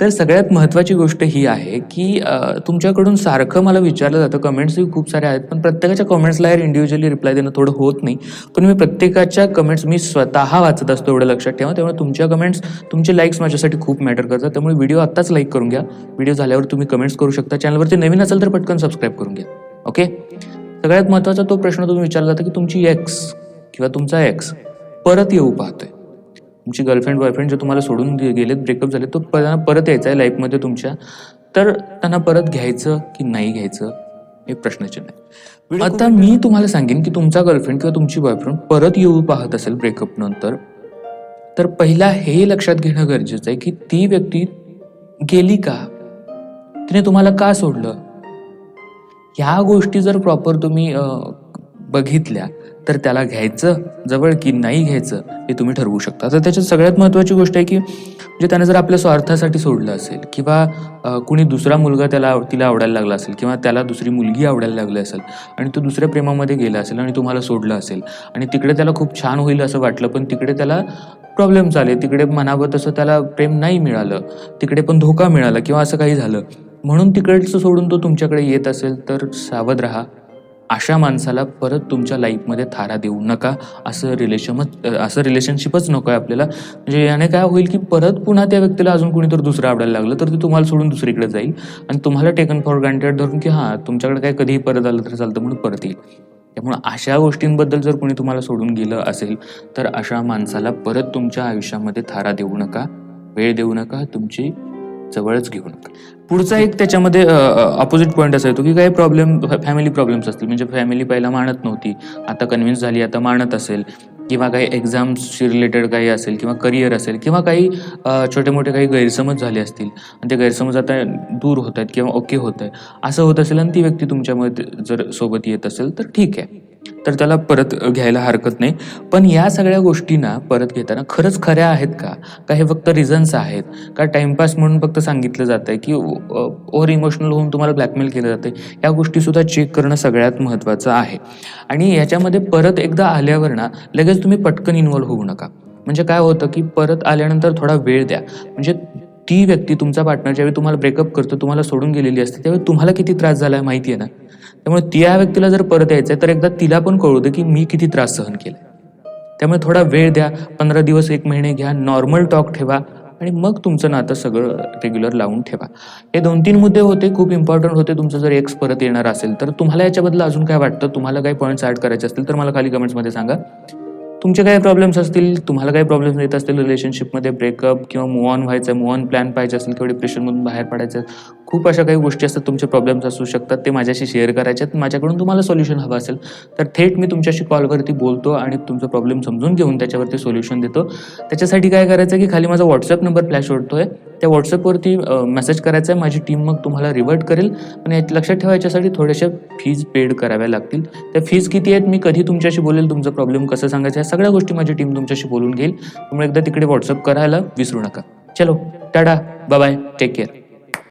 तर सगळ्यात महत्त्वाची गोष्ट ही आहे की तुमच्याकडून सारखं मला विचारलं जातं. कमेंट्सही खूप सारे आहेत पण प्रत्येकाच्या कमेंट्सला यार इंडिव्हिज्युअली रिप्लाय देणं थोडं होत नाही. पण मी प्रत्येकाच्या कमेंट्स मी स्वतः वाचत असतो एवढं लक्षात ठेवा. त्यामुळे तुमच्या कमेंट्स तुमचे लाईक्स माझ्यासाठी खूप मॅटर करतात. त्यामुळे व्हिडिओ आत्ताच लाईक करून घ्या. व्हिडिओ झाल्यावर तुम्ही कमेंट्स करू शकता. चॅनलवरती नवीन असेल तर पटकन सबस्क्राईब करून घ्या. ओके सगळ्यात महत्त्वाचा तो प्रश्न तुम्ही विचारला जाता की तुमची एक्स किंवा तुमचा एक्स परत येऊ पाहतोय. तुमची गर्लफ्रेंड बॉयफ्रेंड जे तुम्हाला सोडून गेलेत ब्रेकअप झाले तो त्यांना परत यायचा आहे लाईफमध्ये तुमच्या. तर त्यांना परत घ्यायचं की नाही घ्यायचं? हे प्रश्नचिन्ह आहे. आता मी तुम्हाला सांगेन की तुमचा गर्लफ्रेंड किंवा तुमची बॉयफ्रेंड परत येऊ पाहत असेल ब्रेकअप नंतर तर पहिला हे लक्षात घेणं गरजेचं आहे की ती व्यक्ती गेली का? तिने तुम्हाला का सोडलं? ह्या गोष्टी जर प्रॉपर तुम्ही बघितल्या तर त्याला घ्यायचं जवळ की नाही घ्यायचं हे तुम्ही ठरवू शकता. तर त्याच्यात सगळ्यात महत्त्वाची गोष्ट आहे की म्हणजे त्यानं जर आपल्या स्वार्थासाठी सोडलं असेल किंवा कुणी दुसरा मुलगा त्याला तिला आवडायला लागला असेल किंवा त्याला दुसरी मुलगी आवडायला लागली असेल आणि तो दुसऱ्या प्रेमामध्ये गेला असेल आणि तुम्हाला सोडलं असेल आणि तिकडे त्याला खूप छान होईल असं वाटलं पण तिकडे त्याला प्रॉब्लेम्स आले तिकडे म्हणावं तसं त्याला प्रेम नाही मिळालं तिकडे पण धोका मिळाला किंवा असं काही झालं म्हणून तिकडचं सोडून तो तुमच्याकडे येत असेल तर सावध राहा. अशा माणसाला परत तुमच्या लाईफमध्ये थारा देऊ नका. असं रिलेशनच असं रिलेशनशिपच नको आहे आपल्याला. म्हणजे याने काय होईल की परत पुन्हा त्या व्यक्तीला अजून कोणीतरी दुसरं आवडायला लागलं तर ते तुम्हाला सोडून दुसरीकडे जाईल. आणि तुम्हाला टेकन फॉर ग्रँटेड धरून की हां तुमच्याकडे काय कधीही परत आलं तर चालतं म्हणून परत येईल. त्यामुळे अशा गोष्टींबद्दल जर कोणी तुम्हाला सोडून गेलं असेल तर अशा माणसाला परत तुमच्या आयुष्यामध्ये थारा देऊ नका वेळ देऊ नका तुमची जवळच घेऊ नका. पुढचा एक त्याच्यामध्ये अपोजिट पॉईंट असा येतो की काही प्रॉब्लेम फॅमिली प्रॉब्लेम्स असतील. म्हणजे फॅमिली पहिला मानत नव्हती. आता कन्व्हिन्स झाली आता मानत असेल. किंवा काही एक्झाम्सशी रिलेटेड काही असेल किंवा करिअर असेल किंवा काही छोटे मोठे काही गैरसमज झाले असतील. आणि ते गैरसमज आता दूर होत आहेत किंवा ओके होत आहे असं होत असेल आणि ती व्यक्ती तुमच्यामध्ये जर सोबत येत असेल तर ठीक आहे. तर त्याला परत घ्यायला हरकत नाही. पण या सगळ्या गोष्टींना परत घेताना खरंच खऱ्या आहेत का? का हे फक्त रिझन्स आहेत? का टाइमपास म्हणून फक्त सांगितलं जातं आहे की ओव्हर इमोशनल होऊन तुम्हाला ब्लॅकमेल केलं जातं आहे या गोष्टीसुद्धा चेक करणं सगळ्यात महत्त्वाचं आहे. आणि याच्यामध्ये परत एकदा आल्यावर ना लगेच तुम्ही पटकन इन्व्हॉल्व्ह होऊ नका. म्हणजे काय होतं की परत आल्यानंतर थोडा वेळ द्या. म्हणजे ती व्यक्ती तुमचा पार्टनर ज्यावेळी तुम्हाला ब्रेकअप करतो तुम्हाला सोडून गेलेली असते त्यावेळी तुम्हाला किती त्रास झाला आहे माहिती आहे ना? त्यामुळे त्या व्यक्तीला जर परत यायचं आहे तर एकदा तिला पण कळू दे की मी किती त्रास सहन केला त्यामुळे थोडा वेळ द्या पंधरा दिवस एक महिने घ्या नॉर्मल टॉक ठेवा आणि मग तुमचं नातं सगळं रेग्युलर लावून ठेवा. हे दोन तीन मुद्दे होते खूप इम्पॉर्टंट होते. तुमचं जर एक्स परत येणार असेल तर तुम्हाला याच्याबद्दल अजून काय वाटतं? तुम्हाला काही पॉईंट्स ॲड करायचे असतील तर मला खाली कमेंट्समध्ये सांगा. तुमचे काही प्रॉब्लेम्स असतील तुम्हाला काही प्रॉब्लेम्स येत असतील रिलेशनशिपमध्ये ब्रेकअप किंवा मूव ऑन व्हायचं मूव ऑन प्लॅन पाहिजे असेल किंवा डिप्रेशनमधून बाहेर पडायचं खूप अशा काही गोष्टी असतात तुमचे प्रॉब्लेम्स असू शकतात ते माझ्याशी शेअर करायच्यात आहेत माझ्याकडून तुम्हाला सोल्युशन हवं असेल. तर थेट मी तुमच्याशी कॉलवरती बोलतो आणि तुमचं प्रॉब्लेम समजून घेऊन त्याच्यावरती सोल्युशन देतो. त्याच्यासाठी काय करायचं की खाली माझा व्हॉट्सअप नंबर फ्लॅश आहे त्या व्हॉट्सअपवरती मेसेज करायचा आहे माझी टीम मग तुम्हाला रिवर्ट करेल. पण यात लक्षात ठेवायच्यासाठी थोड्याशा फीज पेड कराव्या लागतील. त्या फीज किती आहेत मी कधी तुमच्याशी बोलेल तुमचा प्रॉब्लेम कसं सांगायचं या सगळ्या गोष्टी माझी टीम तुमच्याशी बोलून घेईल. तुम्ही एकदा तिकडे व्हॉट्सअप करायला विसरू नका. चलो टाटा बाय टेक केअर